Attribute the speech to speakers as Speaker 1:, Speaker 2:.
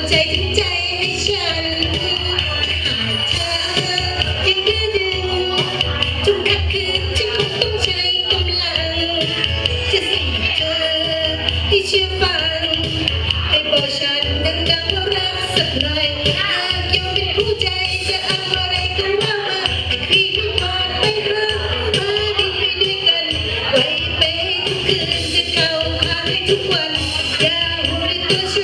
Speaker 1: วใจทิ้งใจให้ฉันยังดื้อจุกค่ำคืนฉันคงต้องใช้กำลัง จะสั่งเธอให้เชื่อฟังให้บอกฉันดังๆว่ารักสักหน่อยหากยังเป็นผู้ใจจะเอาอะไรก็ว่ามาแต่ครีมผ่านไปเริ่มาดินไปด้วยกันไว้ไปทุกคืนจะเข้าหาทุกวันอย่าหัวนตัว